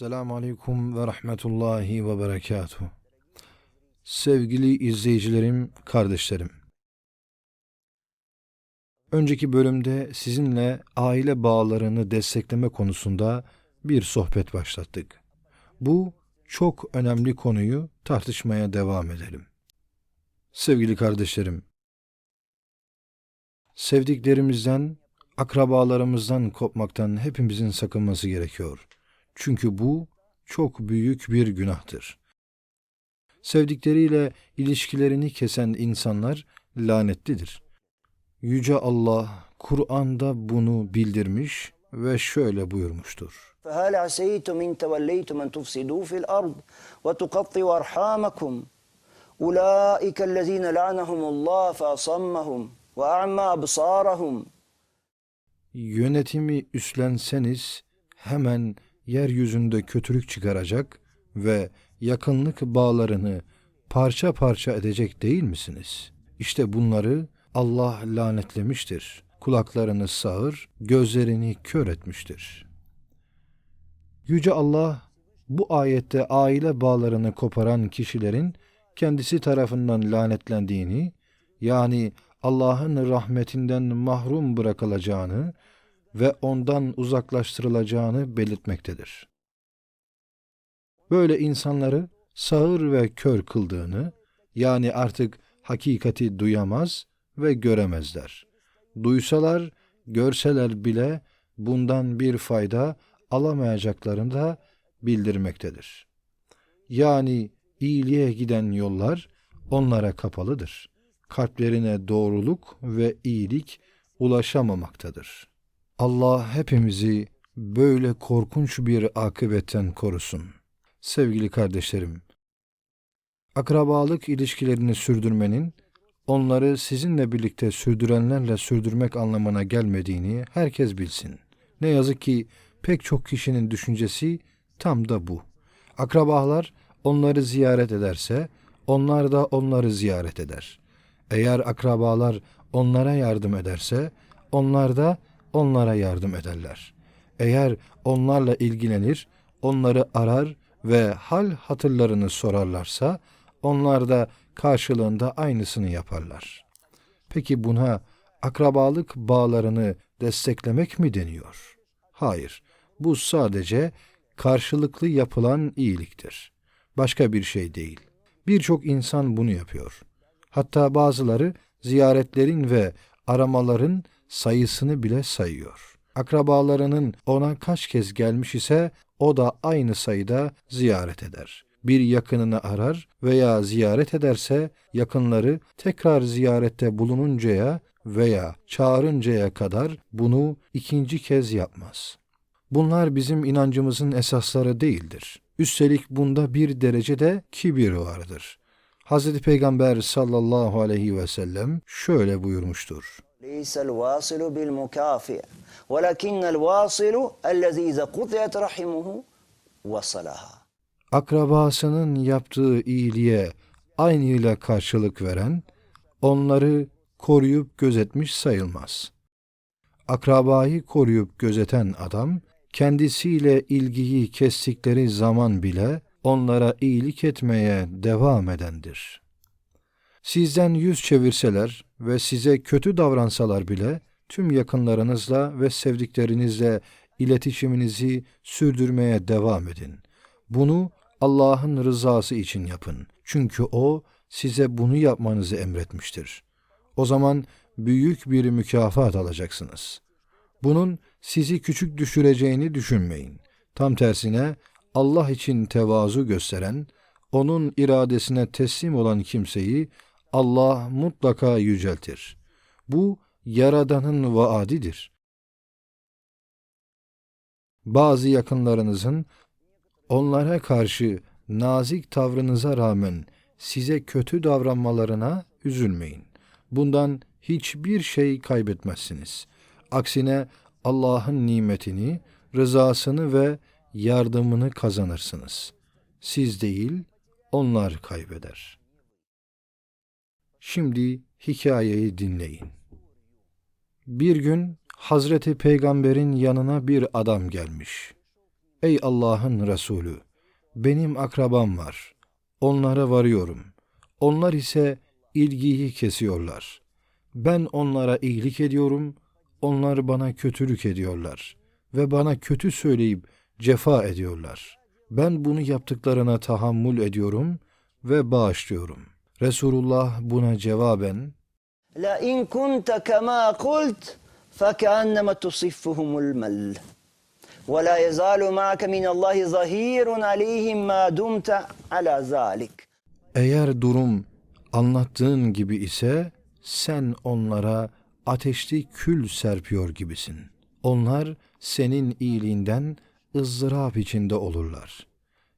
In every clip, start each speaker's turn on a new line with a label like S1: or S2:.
S1: Esselamu Aleyküm ve Rahmetullahi ve Berekatuhu. Sevgili izleyicilerim, kardeşlerim. Önceki bölümde sizinle aile bağlarını destekleme konusunda bir sohbet başlattık. Bu çok önemli konuyu tartışmaya devam edelim. Sevgili kardeşlerim, sevdiklerimizden, akrabalarımızdan kopmaktan hepimizin sakınması gerekiyor. Çünkü bu çok büyük bir günahtır. Sevdikleriyle ilişkilerini kesen insanlar lanetlidir. Yüce Allah Kur'an'da bunu bildirmiş ve şöyle buyurmuştur.
S2: فهل عسيتم إن توليتم أن تفسدوا في الأرض وتقطعوا أرحامكم أولئك الذين لعنهم الله فأصمهم وأعمى أبصارهم
S1: Yönetimi üstlenseniz hemen yeryüzünde kötülük çıkaracak ve yakınlık bağlarını parça parça edecek değil misiniz? İşte bunları Allah lanetlemiştir. Kulaklarını sağır, gözlerini kör etmiştir. Yüce Allah bu ayette aile bağlarını koparan kişilerin kendisi tarafından lanetlendiğini, yani Allah'ın rahmetinden mahrum bırakılacağını ve ondan uzaklaştırılacağını belirtmektedir. Böyle insanları sağır ve kör kıldığını, yani artık hakikati duyamaz ve göremezler. Duysalar, görseler bile bundan bir fayda alamayacaklarını da bildirmektedir. Yani iyiliğe giden yollar onlara kapalıdır. Kalplerine doğruluk ve iyilik ulaşamamaktadır. Allah hepimizi böyle korkunç bir akıbetten korusun. Sevgili kardeşlerim, akrabalık ilişkilerini sürdürmenin, onları sizinle birlikte sürdürenlerle sürdürmek anlamına gelmediğini herkes bilsin. Ne yazık ki pek çok kişinin düşüncesi tam da bu. Akrabalar onları ziyaret ederse, onlar da onları ziyaret eder. Eğer akrabalar onlara yardım ederse, onlar da onlara yardım ederler. Eğer onlarla ilgilenir, onları arar ve hal hatırlarını sorarlarsa, onlar da karşılığında aynısını yaparlar. Peki buna akrabalık bağlarını desteklemek mi deniyor? Hayır, bu sadece karşılıklı yapılan iyiliktir. Başka bir şey değil. Birçok insan bunu yapıyor. Hatta bazıları ziyaretlerin ve aramaların sayısını bile sayıyor. Akrabalarının ona kaç kez gelmiş ise o da aynı sayıda ziyaret eder. Bir yakınını arar veya ziyaret ederse yakınları tekrar ziyarette bulununcaya veya çağırıncaya kadar bunu ikinci kez yapmaz. Bunlar bizim inancımızın esasları değildir. Üstelik bunda bir derecede kibir vardır. Hz. Peygamber sallallahu aleyhi ve sellem şöyle buyurmuştur.
S2: ليس الواصل بالمكافئ ولكن الواصل الذي إذا قطعت رحمه وصلها
S1: Akrabasının yaptığı iyiliğe aynıyla karşılık veren, onları koruyup gözetmiş sayılmaz. Akrabayı koruyup gözeten adam, kendisiyle ilgiyi kestikleri zaman bile onlara iyilik etmeye devam edendir. Sizden yüz çevirseler ve size kötü davransalar bile tüm yakınlarınızla ve sevdiklerinizle iletişiminizi sürdürmeye devam edin. Bunu Allah'ın rızası için yapın. Çünkü O size bunu yapmanızı emretmiştir. O zaman büyük bir mükafat alacaksınız. Bunun sizi küçük düşüreceğini düşünmeyin. Tam tersine Allah için tevazu gösteren, onun iradesine teslim olan kimseyi Allah mutlaka yüceltir. Bu Yaradan'ın vaadidir. Bazı yakınlarınızın onlara karşı nazik tavrınıza rağmen size kötü davranmalarına üzülmeyin. Bundan hiçbir şey kaybetmezsiniz. Aksine Allah'ın nimetini, rızasını ve yardımını kazanırsınız. Siz değil, onlar kaybeder. Şimdi hikayeyi dinleyin. Bir gün Hazreti Peygamber'in yanına bir adam gelmiş. Ey Allah'ın Resulü! Benim akrabam var. Onlara varıyorum. Onlar ise ilgiyi kesiyorlar. Ben onlara iyilik ediyorum, onlar bana kötülük ediyorlar ve bana kötü söyleyip cefa ediyorlar. Ben bunu yaptıklarına tahammül ediyorum ve bağışlıyorum. Resulullah buna cevaben
S2: La in kunta kema kult fekannema tusiffuhumul mel. Ve la yezalu ma'ke min Allahi zahirun aleyhim ma dumta ala zalik.
S1: Eğer durum anlattığın gibi ise sen onlara ateşli kül serpiyor gibisin. Onlar senin iyiliğinden ızdırap içinde olurlar.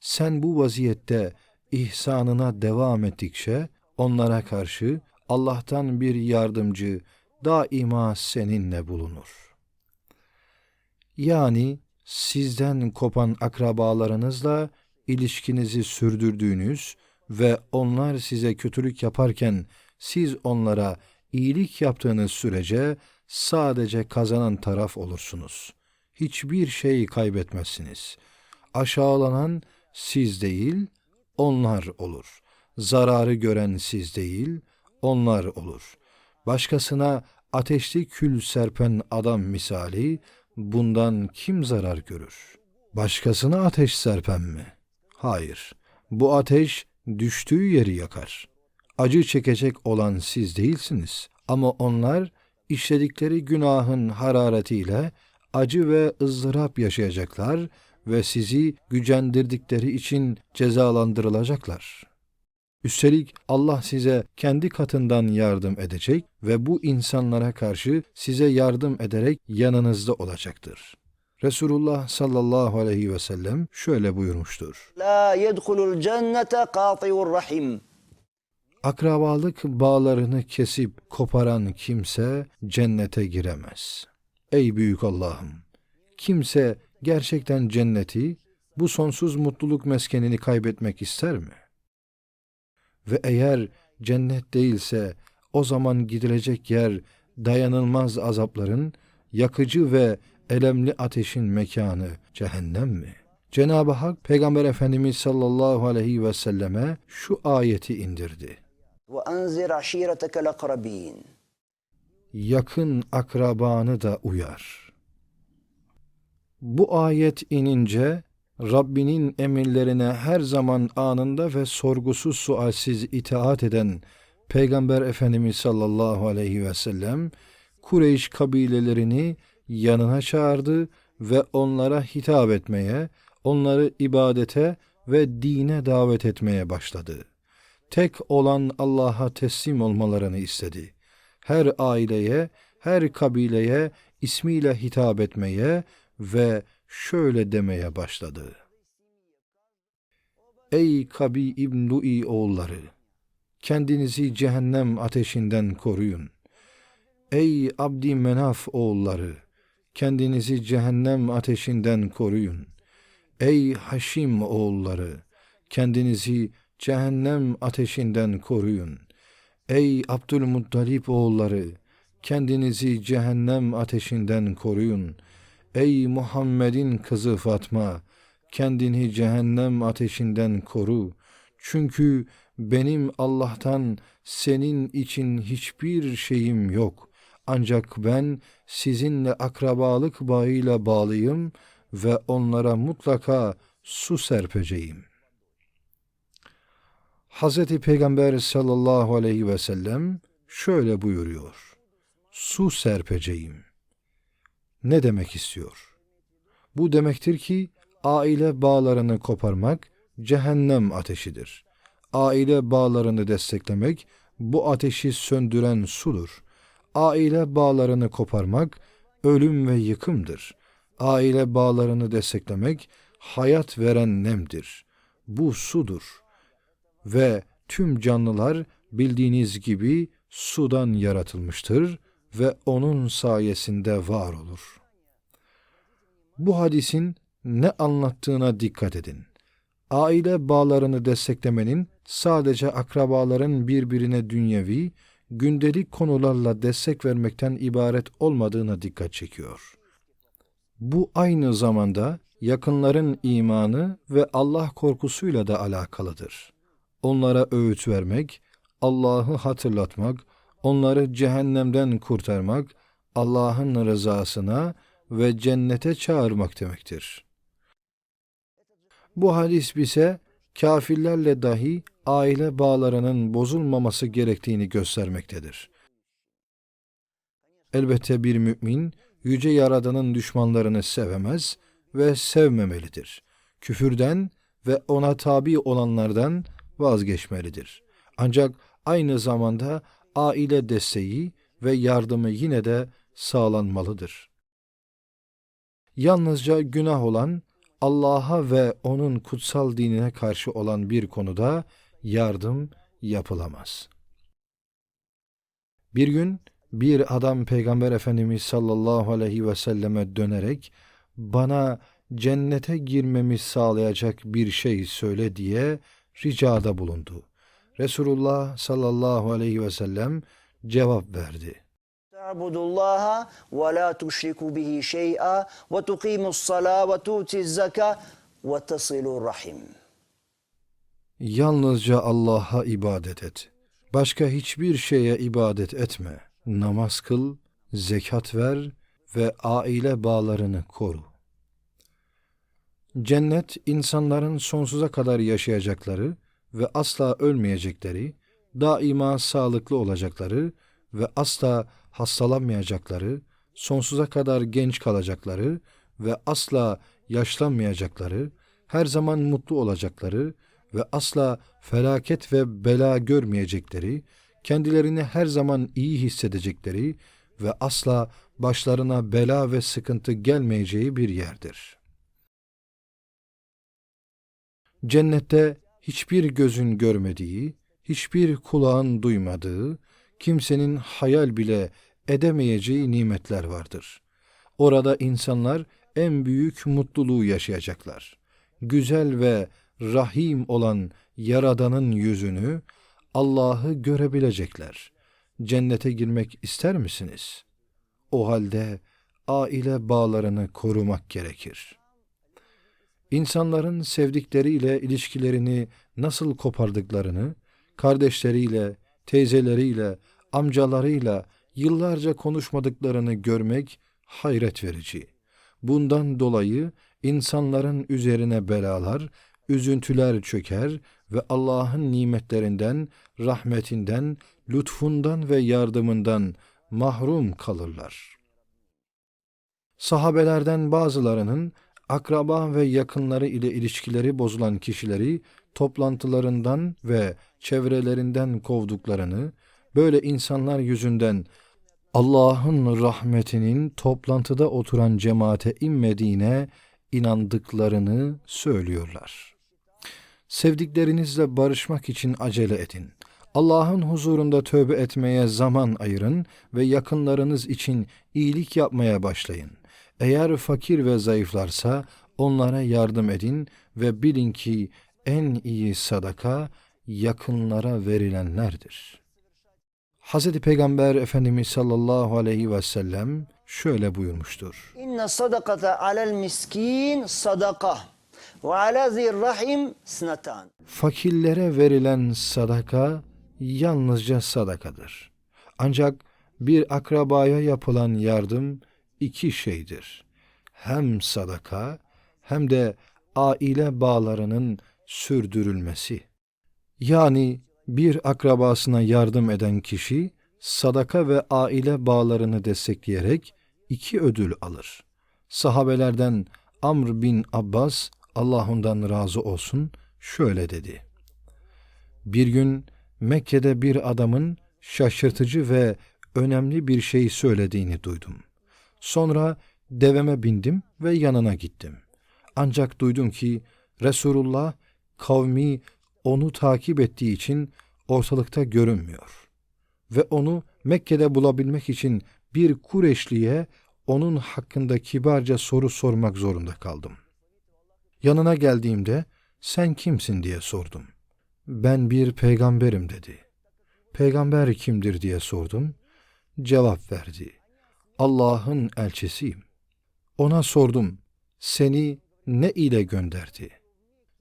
S1: Sen bu vaziyette ihsanına devam ettikçe onlara karşı Allah'tan bir yardımcı daima seninle bulunur. Yani sizden kopan akrabalarınızla ilişkinizi sürdürdüğünüz ve onlar size kötülük yaparken siz onlara iyilik yaptığınız sürece sadece kazanan taraf olursunuz. Hiçbir şey kaybetmezsiniz. Aşağılanan siz değil, onlar olur. Zararı gören siz değil, onlar olur. Başkasına ateşli kül serpen adam misali bundan kim zarar görür? Başkasına ateş serpen mi? Hayır. Bu ateş düştüğü yeri yakar. Acı çekecek olan siz değilsiniz ama onlar işledikleri günahın hararetiyle acı ve ızdırap yaşayacaklar ve sizi gücendirdikleri için cezalandırılacaklar. Üstelik Allah size kendi katından yardım edecek ve bu insanlara karşı size yardım ederek yanınızda olacaktır. Resulullah sallallahu aleyhi ve sellem şöyle buyurmuştur.
S2: La yedhulul cennete qati'ur rahim.
S1: Akrabalık bağlarını kesip koparan kimse cennete giremez. Ey büyük Allah'ım! Kimse gerçekten cenneti, bu sonsuz mutluluk meskenini kaybetmek ister mi? Ve eğer cennet değilse o zaman gidilecek yer dayanılmaz azapların, yakıcı ve elemli ateşin mekanı cehennem mi? Cenab-ı Hak Peygamber Efendimiz sallallahu aleyhi ve selleme şu ayeti indirdi. Yakın akrabanı da uyar.'' Bu ayet inince Rabbinin emirlerine her zaman anında ve sorgusuz sualsiz itaat eden Peygamber Efendimiz sallallahu aleyhi ve sellem Kureyş kabilelerini yanına çağırdı ve onlara hitap etmeye, onları ibadete ve dine davet etmeye başladı. Tek olan Allah'a teslim olmalarını istedi her aileye, her kabileye ismiyle hitap etmeye ve şöyle demeye başladı. Ey Kabi İbn Lu'i oğulları! Kendinizi cehennem ateşinden koruyun. Ey Abdi Menaf oğulları! Kendinizi cehennem ateşinden koruyun. Ey Haşim oğulları! Kendinizi cehennem ateşinden koruyun. Ey Abdülmuttalip oğulları! Kendinizi cehennem ateşinden koruyun. Ey Muhammed'in kızı Fatma! Kendini cehennem ateşinden koru. Çünkü benim Allah'tan senin için hiçbir şeyim yok. Ancak ben sizinle akrabalık bağıyla bağlıyım ve onlara mutlaka su serpeceğim. Hazreti Peygamber sallallahu aleyhi ve sellem şöyle buyuruyor. Su serpeceğim. Ne demek istiyor? Bu demektir ki aile bağlarını koparmak cehennem ateşidir. Aile bağlarını desteklemek bu ateşi söndüren sudur. Aile bağlarını koparmak ölüm ve yıkımdır. Aile bağlarını desteklemek hayat veren nemdir. Bu sudur ve tüm canlılar bildiğiniz gibi sudan yaratılmıştır ve onun sayesinde var olur. Bu hadisin ne anlattığına dikkat edin. Aile bağlarını desteklemenin sadece akrabaların birbirine dünyevi, gündelik konularla destek vermekten ibaret olmadığına dikkat çekiyor. Bu aynı zamanda yakınların imanı ve Allah korkusuyla da alakalıdır. Onlara öğüt vermek, Allah'ı hatırlatmak, onları cehennemden kurtarmak, Allah'ın rızasına ve cennete çağırmak demektir. Bu hadis bize kafirlerle dahi aile bağlarının bozulmaması gerektiğini göstermektedir. Elbette bir mümin yüce yaradanın düşmanlarını sevemez ve sevmemelidir. Küfürden ve ona tabi olanlardan vazgeçmelidir. Ancak aynı zamanda aile desteği ve yardımı yine de sağlanmalıdır. Yalnızca günah olan Allah'a ve onun kutsal dinine karşı olan bir konuda yardım yapılamaz. Bir gün bir adam Peygamber Efendimiz sallallahu aleyhi ve selleme dönerek bana cennete girmemi sağlayacak bir şey söyle diye ricada bulundu. Resulullah sallallahu aleyhi ve sellem cevap verdi.
S2: Ta'budullaha ve la tuşriku bihi şey'a ve tuqimus salâ ve tu'tiz zaka ve tasilur rahim.
S1: Yalnızca Allah'a ibadet et. Başka hiçbir şeye ibadet etme. Namaz kıl, zekat ver ve aile bağlarını koru. Cennet insanların sonsuza kadar yaşayacakları ve asla ölmeyecekleri, daima sağlıklı olacakları ve asla hastalanmayacakları, sonsuza kadar genç kalacakları ve asla yaşlanmayacakları, her zaman mutlu olacakları ve asla felaket ve bela görmeyecekleri, kendilerini her zaman iyi hissedecekleri ve asla başlarına bela ve sıkıntı gelmeyeceği bir yerdir. Cennette hiçbir gözün görmediği, hiçbir kulağın duymadığı, kimsenin hayal bile edemeyeceği nimetler vardır. Orada insanlar en büyük mutluluğu yaşayacaklar. Güzel ve rahim olan Yaradan'ın yüzünü, Allah'ı görebilecekler. Cennete girmek ister misiniz? O halde aile bağlarını korumak gerekir. İnsanların sevdikleriyle ilişkilerini nasıl kopardıklarını, kardeşleriyle, teyzeleriyle, amcalarıyla yıllarca konuşmadıklarını görmek hayret verici. Bundan dolayı insanların üzerine belalar, üzüntüler çöker ve Allah'ın nimetlerinden, rahmetinden, lütfundan ve yardımından mahrum kalırlar. Sahabelerden bazılarının akraba ve yakınları ile ilişkileri bozulan kişileri toplantılarından ve çevrelerinden kovduklarını, böyle insanlar yüzünden Allah'ın rahmetinin toplantıda oturan cemaate inmediğine inandıklarını söylüyorlar. Sevdiklerinizle barışmak için acele edin. Allah'ın huzurunda tövbe etmeye zaman ayırın ve yakınlarınız için iyilik yapmaya başlayın. Eğer fakir ve zayıflarsa onlara yardım edin ve bilin ki en iyi sadaka yakınlara verilenlerdir. Hz. Peygamber Efendimiz sallallahu aleyhi ve sellem şöyle buyurmuştur.
S2: İnne sadakata alel miskin sadaka ve ala zirrahim snatan.
S1: Fakirlere verilen sadaka yalnızca sadakadır. Ancak bir akrabaya yapılan yardım iki şeydir. Hem sadaka hem de aile bağlarının sürdürülmesi. Yani bir akrabasına yardım eden kişi sadaka ve aile bağlarını destekleyerek iki ödül alır. Sahabelerden Amr bin Abbas Allah razı olsun şöyle dedi. Bir gün Mekke'de bir adamın şaşırtıcı ve önemli bir şey söylediğini duydum. Sonra deveme bindim ve yanına gittim. Ancak duydum ki Resulullah kavmi onu takip ettiği için ortalıkta görünmüyor. Ve onu Mekke'de bulabilmek için bir Kureşli'ye onun hakkında kibarca soru sormak zorunda kaldım. Yanına geldiğimde sen kimsin diye sordum. Ben bir peygamberim dedi. Peygamber kimdir diye sordum. Cevap verdi. Allah'ın elçisiyim. Ona sordum. Seni ne ile gönderdi?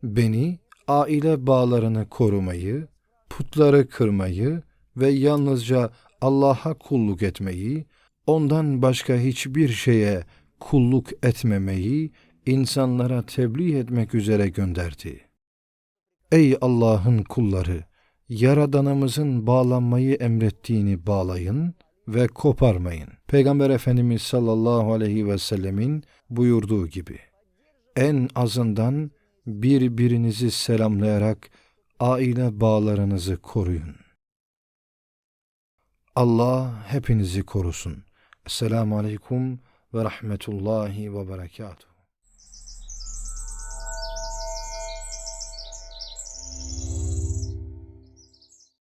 S1: Beni aile bağlarını korumayı, putları kırmayı ve yalnızca Allah'a kulluk etmeyi, ondan başka hiçbir şeye kulluk etmemeyi insanlara tebliğ etmek üzere gönderdi. Ey Allah'ın kulları! Yaradanımızın bağlanmayı emrettiğini bağlayın ve koparmayın. Peygamber Efendimiz sallallahu aleyhi ve sellemin buyurduğu gibi. En azından birbirinizi selamlayarak aile bağlarınızı koruyun. Allah hepinizi korusun. Esselamu aleyküm ve rahmetullahi ve berekatuhu.